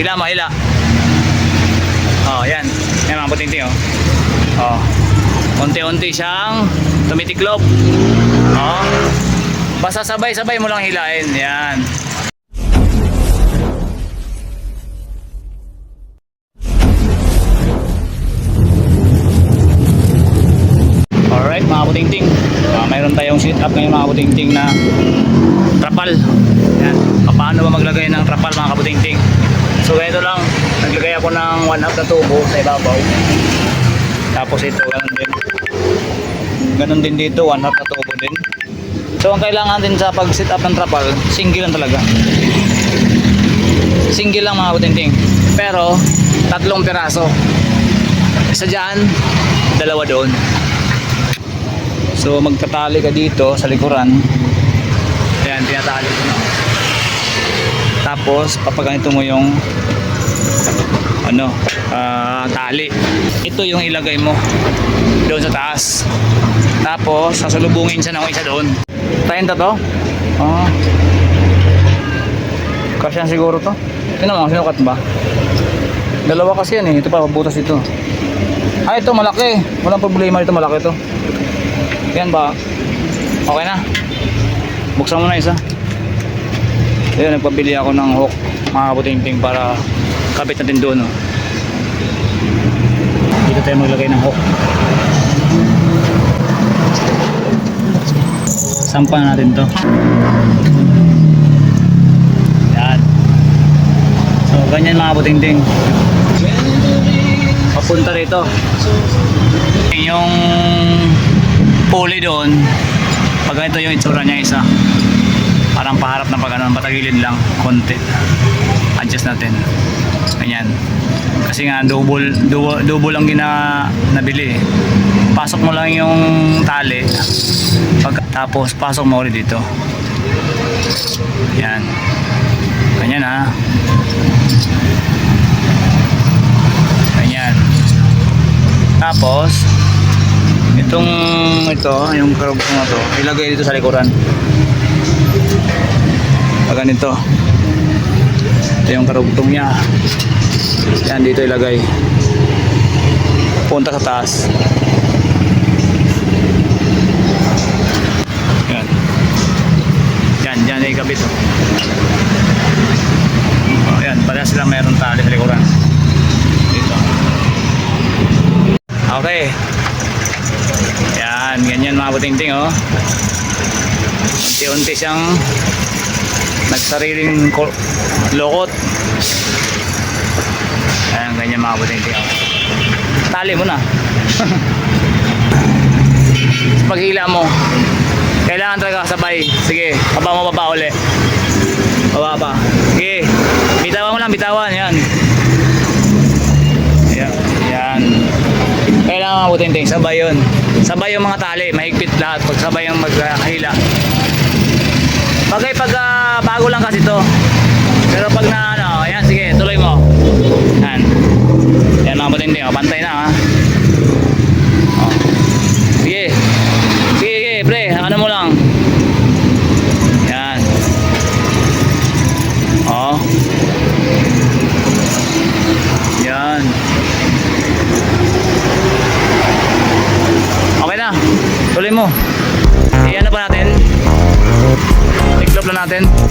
Hila mo, hila. Oh, yan. Yan mga puting-ting, oh. Oh. Unti-unti siyang tumitiklop. Oh. Basta sabay-sabay mo lang hilain. Yan. Alright mga puting-ting. Ah, mayroon tayong sit up ngayon mga puting-ting na trapal. Yan. Paano ba maglagay ng trapal mga kaputing-ting? So ganito lang. Naglagay ako ng 1 half na tubo sa ibabaw. Tapos ito, ganun din. Ganun din dito, 1 half na tubo din. So ang kailangan din sa pag-sit up ng trapal, single lang talaga. Single lang mga puting-ting. Pero, tatlong piraso. Isa dyan, dalawa doon. So magtatali ka dito sa likuran. Ayan, tinatali ko na. Tapos papaganito mo yung ano, ah, tali. Ito yung ilagay mo doon sa taas. Tapos sasalubungin siya ng isa doon. Tayin to? Oh. Kasyan siguro to. Tingnan mo, sinukat ba? Dalawa kasi yan eh. Ito pa, butas ito. Ah, ito malaki. Walang problema ito, malaki to. Yan ba? Okay na. Buksan mo na isa. Ayun, nagpabili ako ng hook mga kaputing-ting para kabit natin doon. Oh. Dito tayo maglagay ng hook. Sampa natin to. Yan. So, ganyan mga kaputing-ting. Papunta rito. Yung pulley doon, pag ganito yung itsura niya isa, parang paharap na pag ano, patagilid lang, konti. Adjust natin. Ganyan. Kasi nga double double, double lang gina nabili. Pasok mo lang yung tali. Pag, tapos pasok mo ulit dito. Yan. Ganyan ha. Ganyan. Tapos itong ito, yung karugtong na to, ilagay dito sa likuran. Pag ganito. Ito yung karugtong niya. Yan, dito ilagay. Punta sa taas. Yan. Yan, dyan ay kabit. Oh. Oh, yan, para sila mayroon tali sa likuran. Dito. Okay. Yan, ganyan mga buting-ting oh. Unti-unti siyang nagsariling ko- lokot. Ayan, ganyan mga oh. Tali mo na. Paghila mo. Kailangan talaga sabay. Sige, baba mo baba uli. Baba pa. Sige. Bitawan mo lang, bitawan. Yan. Yan. Yan. Kailangan mabuting ting, sabay yun. Sabay yung mga tali, mahigpit lahat pag sabay yung maghila. Bagay pag bago lang kasi to. Pero pag na ano ayan sige tuloy mo. Ayan. Ayan na matindi oh, pantay na ha. Oh. sige. Sige sige pre ano mo lang. Ayan. Oh. Ayan. Okay na. Tuloy mo. I-ano pa natin? I-club lang natin.